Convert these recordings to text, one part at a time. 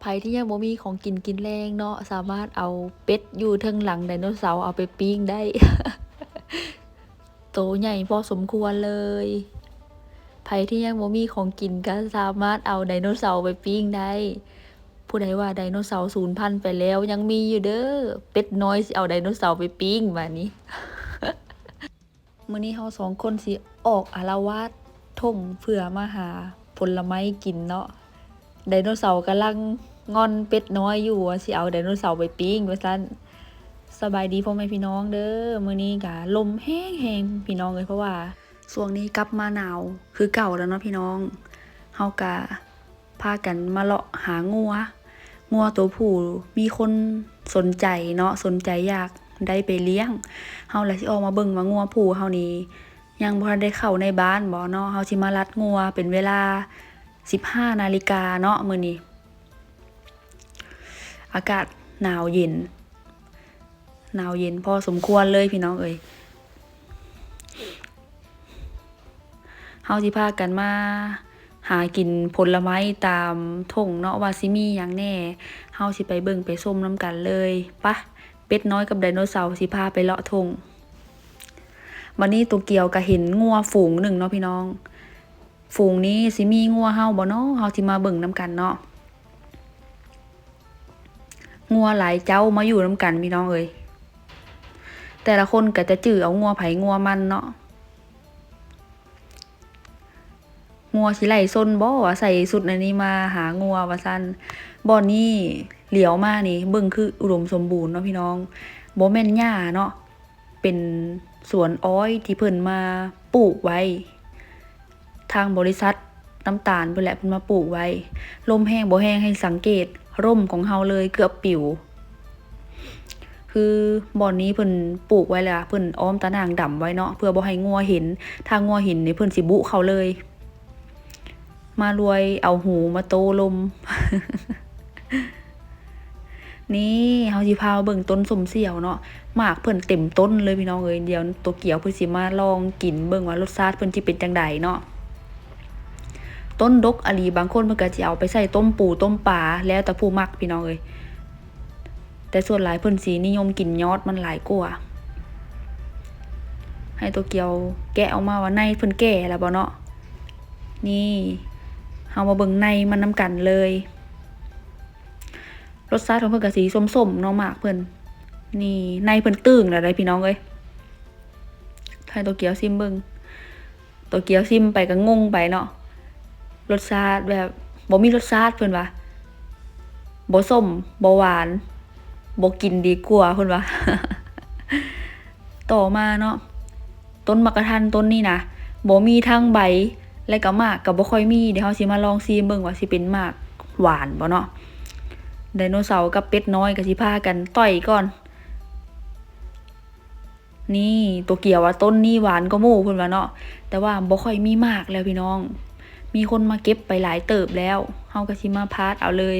ไผที่ยังบ่มีของกินกินแรงเนาะสามารถเอาเป็ดอยู่เทิงหลังไดโนเสาร์เอาไปปิ้งได้ โตใหญ่พอสมควรเลยไผที่ยังบ่มีของกินก็สามารถเอาไดโนเสาร์ไปปิ้งได้ ผู้ใดว่าไดโนเสาร์สูญพันธุ์ไปแล้วยังมีอยู่เด้อเป็ดน้อยสิเอาไดโนเสาร์ไปปิ้งบัดนี้มื้อนี้เฮาสองคนสิออกอาละวาดท่งเพื่อมาหาผลไม้กินเนาะ ไดโนเสาร์กำลังงอนเป็ดน้อยอยู่ว่าสิเอาไดโนเสาร์ไปปิ้งว่าซั่นสบายดีพ่อแม่พี่น้องเด้อมื้อนี้ก็ลมแห้งๆพี่น้องเอ้ยเพราะว่าช่วงนี้กลับมาหนาวคือเก่าแล้วเนาะพี่น้องเฮาก็พากันมาเลาะหางัว งัวตัวผู้มีคนสนใจเนาะสนใจอยากได้ไปเลี้ยงเฮาเลยสิออกมาเบิ่งว่างัวผู้เฮานี่ยังบ่ทันได้เข้าในบ้านบ่เนาะเฮาสิมารัดงัวเป็นเวลา 15นาฬิกาเนาะมื้อนี้ อากาศหนาวเย็น หนาวเย็นพอสมควรเลยพี่น้องเอ่ยเฮาสิพากันมาหากินผลไม้ตามทงเนาะว่าสิมีหยังแน่ เฮาสิไปเบิ่งไปส้มน้ำกันเลยปะเป็ดน้อยกับไดโนเสาร์สิพาไปเลาะทงวันนี้ตัวเกียวก็เห็นงัวฝูงหนึ่งเนาะพี่น้อง ฝูงนี้สิมีงัวเฮาบ่เนาะเฮาสิมาเบิ่งนํกันเนาะงัวหลายเจ้ามาอยู่นํกันพี่น้องเอ้ยแต่ละคนก็จะจื้อเอางัวไผงัวมันเนาะงัวสิไหลซนบ่ว่าใส่สุดอันนี้มาหางัวว่าซั่นบ่อนนี้เหลียวมานี่เบิ่งคืออุดมสมบูรณ์เนาะพี่น้องบ่แม่นหญ้าเนาะเป็นสวนอ้อยที่เพิ่นมาปลูกไว้ ทางบริษัทน้ำตาลเพิ่นแหละเพิ่นมาปลูกไว้ลมแห้งบ่แห้งให้สังเกตร่มของเฮาเลยเกือบปิว คือบ่อนนี้เพิ่นปลูกไว้แล้วอะเพิ่นอ้อมตะนางดำไว้เนาะเพื่อบ่ให้งัวเห็น ถ้างัวเห็นนี่เพิ่นสิบุเขาเลย มารวยเอาหูมาโตลม นี่เฮาสิพาเบิ่งต้นสมเสี่ยวเนาะหมากเพิ่นเต็มต้นเลยพี่น้องเอ้ยเดี๋ยวตัวเกียวเพิ่นสิมาลองกินเบิ่งว่ารสชาติเพิ่นสิเป็นจังใดเนาะ ต้นดกอลีบางคนเพิ่นก็สิเอาไปใส่ต้มปูต้มปลาแล้วแต่ผู้มักพี่น้องเอ้ยแต่ส่วนหลายเพิ่นสินิยมกินยอดมันหลายกว่าให้ตัวเกียวแกะออกมาว่าในเพิ่นแก่แล้วบ่เนาะนี่เฮามาเบิ่งในมันนํกันเลย รสชาติของเพิ่นก็สีส้มๆเนาะมากเพิ่นนี่ในเพิ่นตึงแล้วได้พี่น้องเอ้ยให้ตัวเกียวซิมเบิ่งตัวเกียวซิมไปก็งงไปเนาะ รสชาติแบบบ่มีรสชาติเพิ่นว่าบ่ส้มบ่หวานบ่กินดีกว่าเพิ่นว่าต่อมาเนาะต้นมะกะทันต้นนี้นะบ่มีทั้งใบและก็มากก็บ่ค่อยมีเดี๋ยวเฮาสิมาลองซีมเบิ่งว่าสิเป็นมากหวานบ่เนาะไดโนเสาร์กับเป็ดน้อยก็สิพากันต่อยก่อน นี่ตัวเกี่ยวว่าต้นนี้หวานก็หมู่เพิ่นว่าเนาะแต่ว่าบ่ค่อยมีมากแล้วพี่น้อง มีคนมาเก็บไปหลายเติบแล้วเฮาก็สิมาพาดเอาเลย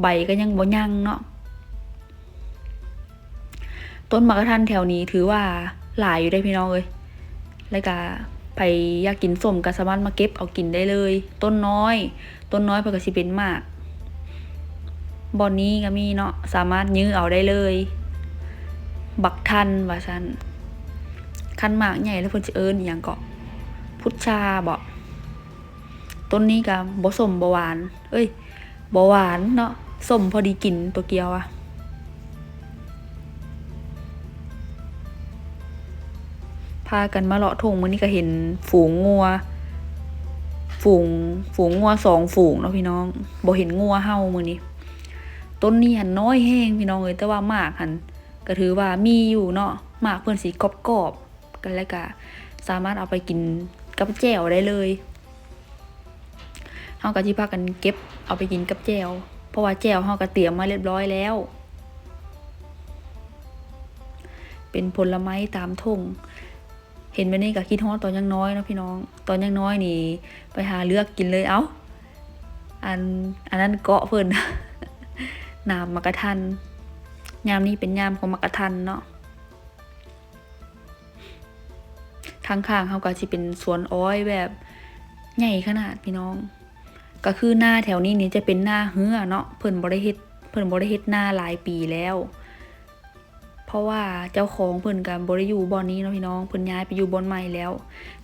ใบก็ยังบ่ยังเนาะต้นมะกะทันแถวนี้ถือว่าหลายอยู่ได้พี่น้องเอ้ยแล้วก็ไปอยากกินส้มก็สามารถมาเก็บเอากินได้เลย ต้นน้อย ต้นน้อยเพิ่นก็สิเป็นมากบอนนี้ก็มีเนาะสามารถยื้อเอาได้เลย บักทันว่าซั่นคันหมากใหญ่แล้วเพิ่นสิเอิ้นอิหยังก็พุทชาบ่ ต้นนี้ก็บ่สมบ่หวาน เอ้ยบ่หวานเนาะสมพอดีกินตัวเกียวอะพากันมาเลาะทงมื้อนี้ก็เห็นฝูงงัว ฝูงฝูงงัวสองฝูงเนาะพี่น้องบ่เห็นงัวเฮามื้อนี้ ต้นนี้หันน้อยแห้งพี่น้องเอ้ยแต่ว่ามากหันก็ถือว่ามีอยู่เนาะมากเพิ่อนสีกรอบๆกันแล้วก็สามารถเอาไปกินกับแจ่วได้เลย เฮาก็สิพากันเก็บเอาไปกินกับแจวเพราะว่าแจวเฮาก็เตรียมมาเรียบร้อยแล้ว เป็นผลไม้ตามทงเห็นแบบนี้ก็คิดฮอดตอนยังน้อยเนาะพี่น้อง ตอนยังน้อยนี่ ไปหาเลือกกินเลยเอ้า อันอันนั้นเกาะเพิ่นน้ำมักกะทัน ยามนี้เป็นยามของมักกะทันเนาะข้างๆเขาก็สิเป็นสวนอ้อยแบบใหญ่ขนาดพี่น้อง ก็คือหน้าแถวนี้นี่จะเป็นหน้าเฮือเนาะเพิ่นบ่ได้เฮ็ดเพิ่นบ่ได้เฮ็ดหน้าหลายปีแล้ว เพราะว่าเจ้าของเพิ่นก็บ่ได้อยู่บ่อนนี้เนาะพี่น้องเพิ่นย้ายไปอยู่บ่อนใหม่แล้ว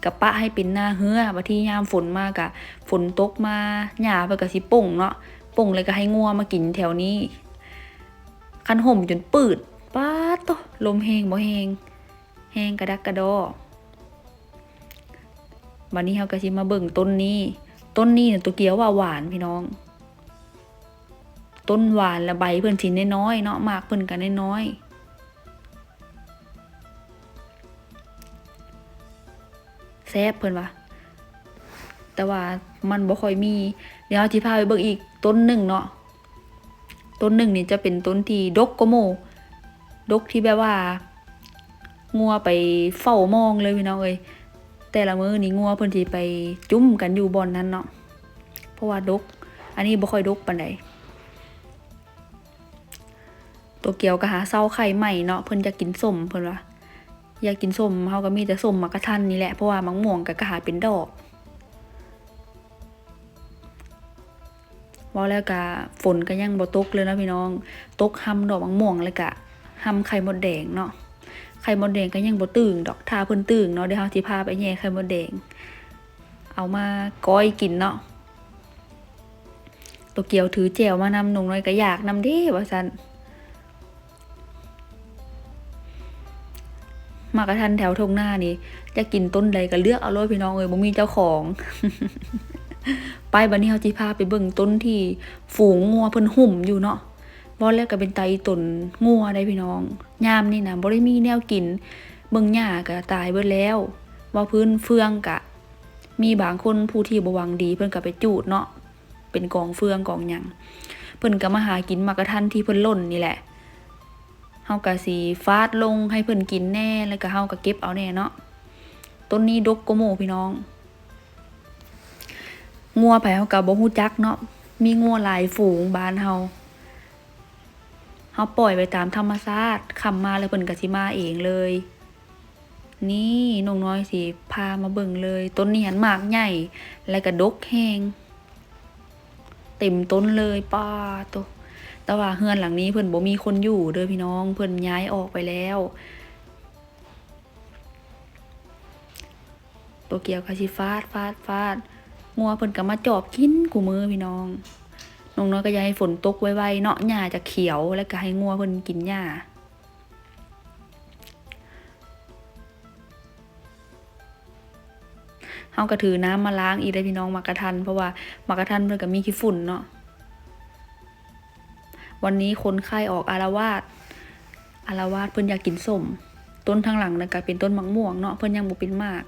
ก็ปะให้เป็นหน้าเฮือบัดที่ยามฝนมากะฝนตกมาหญ้าเพิ่นก็สิป่งเนาะป่งเลยก็ให้งัวมากินแถวนี้ คันห่มจนปืดป๊าโตลมแห้งบ่แห้งแห้งกระดักกระดอบัดนี้เฮาก็สิมาเบิ่งต้นนี้ ต้นนี้เนี่ยตัวเกียวว่าหวานพี่น้อง ต้นหวานและใบเพิ่นสินน้อยๆเนาะมากเพิ่นก็น้อยๆแซ่บเพิ่นว่าแต่ว่ามันบ่ค่อยมี เดี๋ยวเราสิพาไปเบิ่งอีกต้นหนึ่งเนาะต้นหนึ่งนี่จะเป็นต้นที่ดกกโมดกที่แบบว่า งัวไปเฝ้ามองเลยพี่น้องเอ้ย แต่ละมือนี่งัวเพิ่นสิไปจุ่มกันอยู่บ่อนนั้นเนาะเพราะว่าดก อันนี้บ่ค่อยดกปานใดตัวเกียวก็หาเศร้าไข่ใหม่เนาะเพิ่นจะกินส้มเพิ่นว่าอยากกินส้มเฮาก็มีแต่ส้มมักกะทันนี่แหละเพราะว่ามังม่วงก็กหาเป็นดอกว่าแล้วก็ฝนก็ยังบ่ตกเลยนะพี่น้อง ตกห้ำดอกมังม่วงแล้วก็ห้ำไข่มดแดงเนาะ ไข่มดแดงก็ยังบ่ตื่นดอกถ้าเพิ่นตื่นเนาะเดี๋ยวเฮาสิพาไปแย่ไข่มดแดง เอามาก้อยกินเนาะตัวเกียวถือแจวมานำหนุ่งน้อยก็อยากนำเด้ว่าซั่นมากระทันแถวทงหน้านี่ จะกินต้นใดก็เลือกเอาเลยพี่น้องเอ้ยบ่มีเจ้าของ ไปบัดนี้เฮาสิพาไปเบิ่งต้นที่ฝูงงัวเพิ่นหุ่มอยู่เนาะ บ่แล้วก็เป็นไตต้นงัวได้พี่น้องยามนี่นะบ่ได้มีแนวกิน เบิ่งหญ้าก็ตายเบิดแล้วว่าพื้นเฟืองกะ มีบางคนผู้ที่บ่หวังดีเพิ่นก็ไปจูดเนาะเป็นกองเฟืองกองหยังเพิ่นก็มาหากินมากระทันที่เพิ่นล่นนี่แหละเฮาก็สิฟาดลงให้เพิ่นกินแน่แล้วก็เฮาก็เก็บเอาแน่เนาะต้นนี้ดกโกว่าหมู่พี่น้อง งัวไผเฮาก็บ่ฮู้จักเนาะมีงัวหลายฝูงบ้านเฮา เฮาปล่อยไปตามธรรมชาติคำมาแล้วเพิ่นก็สิมาเองเลย นี่น้องน้อยสิพามาเบิ่งเลย ต้นนี้หันหมากใหญ่ แล้วก็ดกแฮงเต็มต้นเลยป้าโตะแต่ว่าเฮือนหลังนี้เพิ่นบ่มีคนอยู่เด้อพี่น้อง เพิ่นย้ายออกไปแล้วตัวเกียวก็สิฟาดฟาดฟาดงัวเพิ่นก็มาจอบกินกูมือพี่น้อง น้องน้อยก็อยากให้ฝนตกไวๆเนาะหญ้าจะเขียวแล้วก็ให้งัวเพิ่นกินหญ้าเฮาก็ถือน้ำมาล้างอีกได้พี่น้องมักกะทัน เพราะว่ามักกะทันเพิ่นก็มีขี้ฝุ่นเนาะวันนี้คนไข้ออกอารวาสอารวาสเพิ่นอยากกินส้มต้นทางหลังนั่นก็เป็นต้นมะม่วงเนาะเพิ่นยังบ่เป็นมาก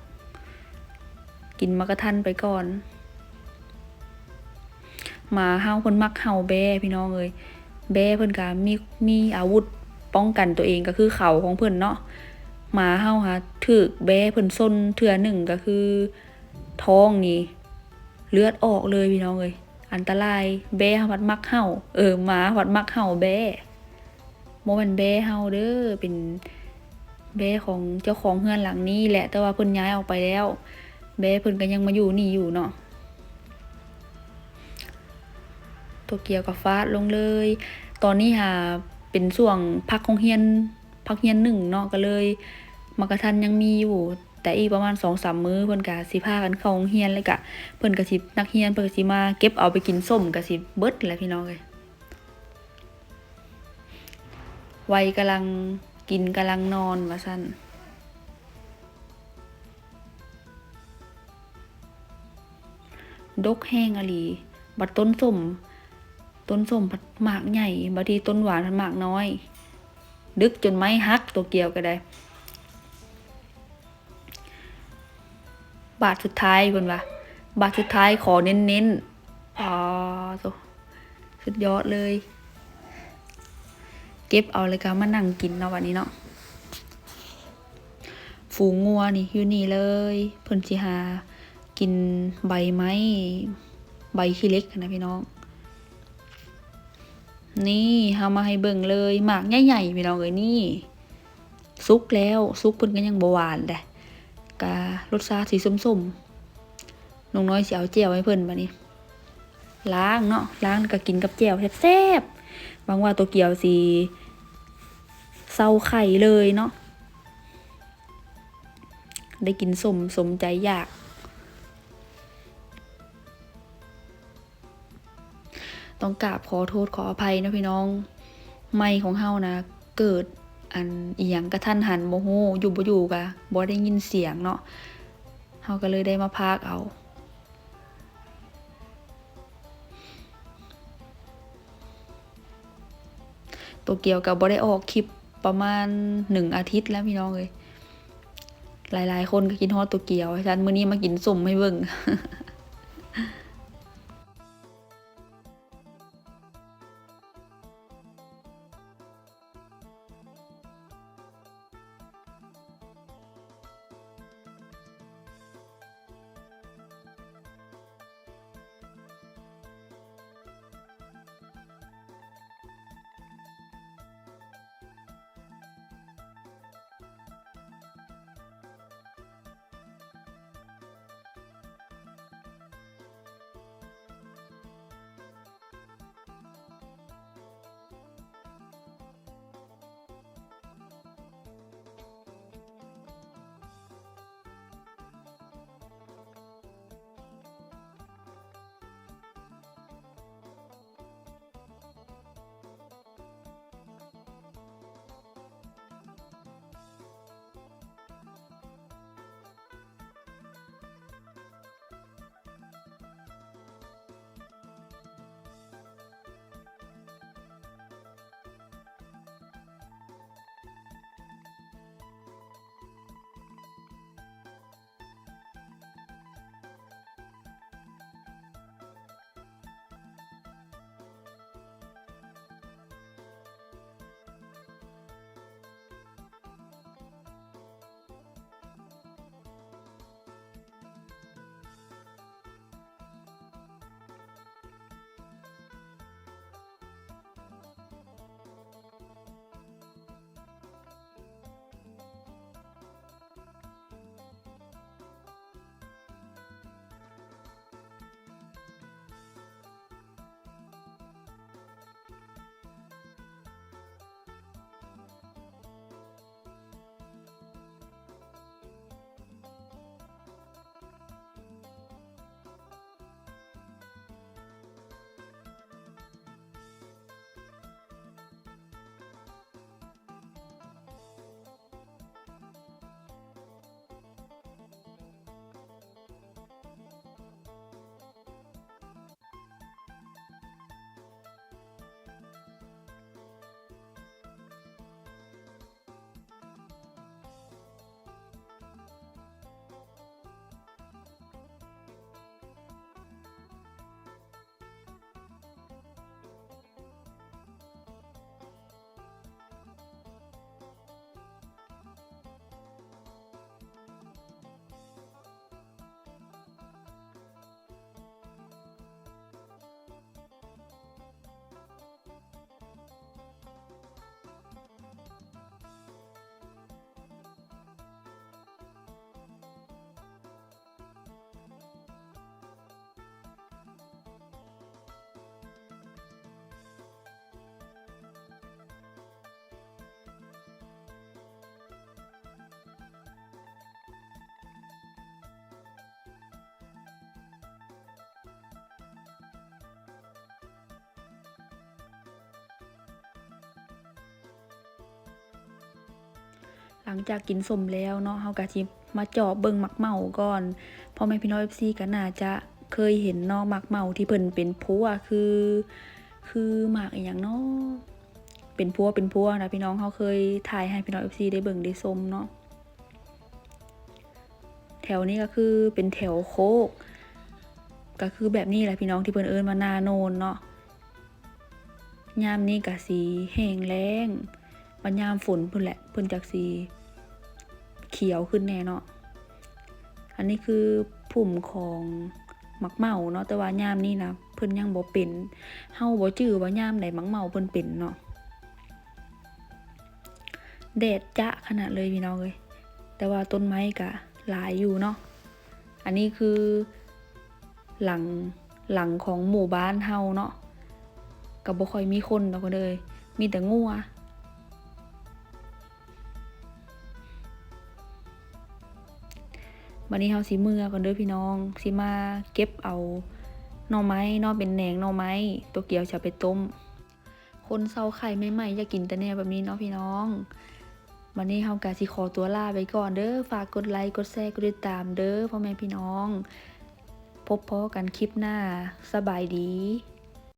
กินมักกะทันไปก่อน หมาเฮาเพิ่นมักเห่าแบ้พี่น้องเอ้ยแบ้เพิ่นก็มีมีอาวุธป้องกันตัวเองก็คือเข่าของเพิ่นเนาะหมาเฮาหาถูกแบ้เพิ่นซนเทื่อหนึ่งก็คือ ท้องนี่เลือดออกเลยพี่น้องเอ้ยอันตรายแบ้วัดมักเห่าเออหมาวัดมักเห่าแบ้โมแมันแบ้เห่าเด้อเป็นแบ้ของเจ้าของเฮือนหลังนี้แหละแต่ว่าเพิ่นย้ายออกไปแล้ว แบ้เพิ่นก็ยังมาอยู่นี่อยู่เนาะ ตัวเกียวกับฟาดลงเลย ตอนนี้หาเป็นช่วงพักของเฮียนพักเฮียนหนึ่งเนาะก็เลยมักกะทันยังมีอยู่ แต่อีกประมาณสองสามมื้อเพิ่นก็สิพากันเข้าโรงเรียนเลยกะเพิ่นก็สินักเรียนเพิ่นก็สิมาเก็บเอาไปกินส้มก็สิเบิดแหละพี่น้องเอ้ยวัยกำลังกินกำลังนอนว่าซั่นดกแห้งอลี บัดต้นส้ม ต้นส้มผัดหมากใหญ่บางทีต้นหวานผัดหมากน้อย ดึกจนไม้หักตัวเกี่ยวก็ได้ บาทสุดท้ายเพิ่นว่าบาทสุดท้ายขอเน้นๆอ๋อสุดยอดเลย เก็บเอาเลยก็มานั่งกินเนาะวันนี้เนาะฝูงงัวนี่อยู่นี่เลยเพิ่นสิหา กินใบไม้ ใบขี้เล็กนะพี่น้อง นี่เฮามาให้เบิ่งเลยหมากใหญ่ๆพี่น้องเอ้ยนี่สุกแล้วสุกเพิ่นก็ยังบ่หวานเด้การสชาติสีส้มๆน้องน้อยสิเอาเจียวให้เพิ่นบัดนี้ ล้างเนาะล้างก็กินกับแจ่วแซ่บๆบางว่าตัวเกียวสีเศร้าไข่เลยเนาะได้กินสมสมใจอยาก ต้องกราบขอโทษขออภัยนะพี่น้อง ไม่ของเฮานะ เกิดอันอียงกระทันหันโมโหอยู่บ่อยู่กะบ่ได้ยินเสียงเนาะเฮาก็เลยได้มาพากเอาตัวเกี่ยวกับบ่ได้ออกคลิปประมาณหนึ่งอาทิตย์แล้วพี่น้องเลยหลายๆ คนก็กินฮอดตัวเกียวฉันมื้อนี้มากินสมให้เบิ่ง ลังจากกินสมแล้วเนาะเฮาก็สิมาเจาะเบิ่งหมักเมาก่อนพ่อแม่พี่น้อง FC ก็น่าจะเคยเห็นเนาะหมักเมาที่เพิ่นเป็นพัวคือ คือหมากอีหยังเนาะเป็นพัวเป็นพัวนะพี่น้องเฮาเคยถ่ายให้พี่น้อง FC ได้เบิ่งได้ชมเนาะแถวนี้ก็คือเป็นแถวโคก ก็คือแบบนี้แหละพี่น้องที่เพิ่นเอิ้นว่านาโนนเนาะยามนี้ก็สีแห้งแล้งปัญยามฝนเพิ่นแหละเพิ่นจากสี ขียวขึ้นแน่เนาะ อันนี้คือผุ่มของมักเมาเนาะแต่ว่ายามนี้นะเพิ่นยังบ่เป็นเฮาบ่จื้อว่ายามใดมักเมาเพิ่นเป็นเนาะแดดจะขนาดเลยพี่น้องเอ้ยแต่ว่าต้นไม้ก็หลายอยู่เนาะอันนี้คือหลังหลังของหมู่บ้านเฮาเนาะก็บบ่ค่อยมีคนดอกคนเอ้ยมีแต่งัว วันนี้เฮาสิเมื่อก่อนเด้อพี่น้องสิมาเก็บเอาหน่อไม้เนาะเป็นแหนงหน่อไม้ตัวเกียวจะไปต้ม คนเซาไข่ใหม่ๆอย่ากินแต่แนวแบบนี้เนาะพี่น้องวันนี้เฮากะสิขอตัวลาไปก่อนเด้อฝากกดไลค์กดแชร์กดติดตามเด้อพ่อแม่พี่น้อง พบพอกันคลิปหน้าสบายดี